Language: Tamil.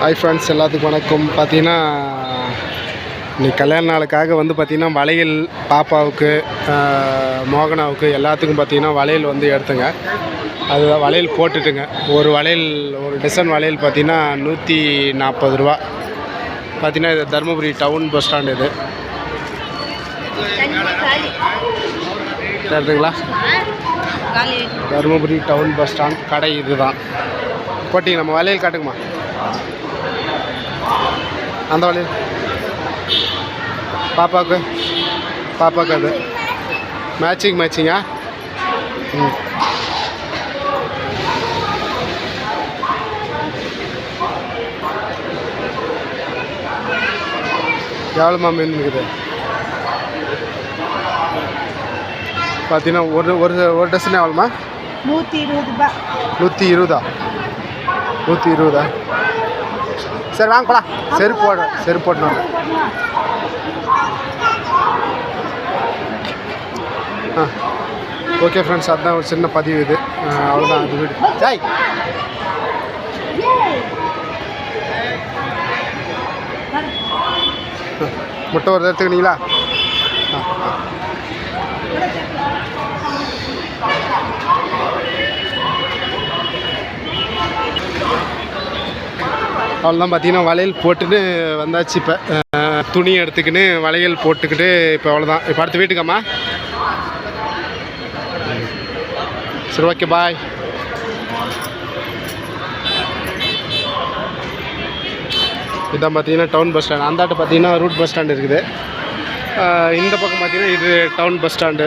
ஹாய் ஃப்ரெண்ட்ஸ் எல்லாத்துக்கும் வணக்கம். பார்த்தீங்கன்னா இன்னைக்கு கல்யாண நாளுக்காக வந்து பார்த்திங்கன்னா வளையல் பாப்பாவுக்கு மோகனாவுக்கு எல்லாத்துக்கும் பார்த்திங்கன்னா வளையல் வந்து எடுத்துங்க. அதுதான் வளையல் போட்டுட்டுங்க. ஒரு வளையல் ஒரு டசன் வளையல் பார்த்திங்கன்னா நூற்றி நாற்பது ரூபா. பார்த்தீங்கன்னா இது தருமபுரி டவுன் பஸ் ஸ்டாண்ட் இது. தெரியுதுங்களா தருமபுரி டவுன் பஸ் ஸ்டாண்ட் கடை இதுதான். போட்டிங்க நம்ம வளையல் காட்டுங்கம்மா அந்த வளையல் பாப்பாவுக்கு பாப்பாவுக்கு அது. மேட்சிங் மேட்சிங்கா ம். எவ்வளோமா மீன் இருக்குது பார்த்தீங்கன்னா ஒரு ஒரு ஒரு டசன் எவ்வளோமா நூற்றி இருபது நூற்றி இருபதா? நூற்றி இருபதா? சரி வாங்க போலாம். செருப்பு போடுறேன் செருப்பு போட்டு ஆ. ஓகே ஃப்ரெண்ட்ஸ் அதுதான் ஒரு சின்ன பதிவு இது. அவ்வளோதான் அது வீடு. ஜாய். ஆ, முட்டை ஒரு எடுத்துக்கினீங்களா அவ்வளோதான் பார்த்தீங்கன்னா வளையல் போட்டுன்னு வந்தாச்சு இப்போ. துணி எடுத்துக்கின்னு வளையல் போட்டுக்கிட்டு இப்போ அவ்வளோதான் இப்போ அடுத்த வீட்டுக்காம்மா. சரி ஓகே பாய் இதான் பார்த்தீங்கன்னா டவுன் பஸ் ஸ்டாண்ட் அந்தாட்ட பார்த்தீங்கன்னா ரூட் பஸ் ஸ்டாண்ட் இருக்குது. இந்த பக்கம் பார்த்தீங்கன்னா இது டவுன் பஸ் ஸ்டாண்டு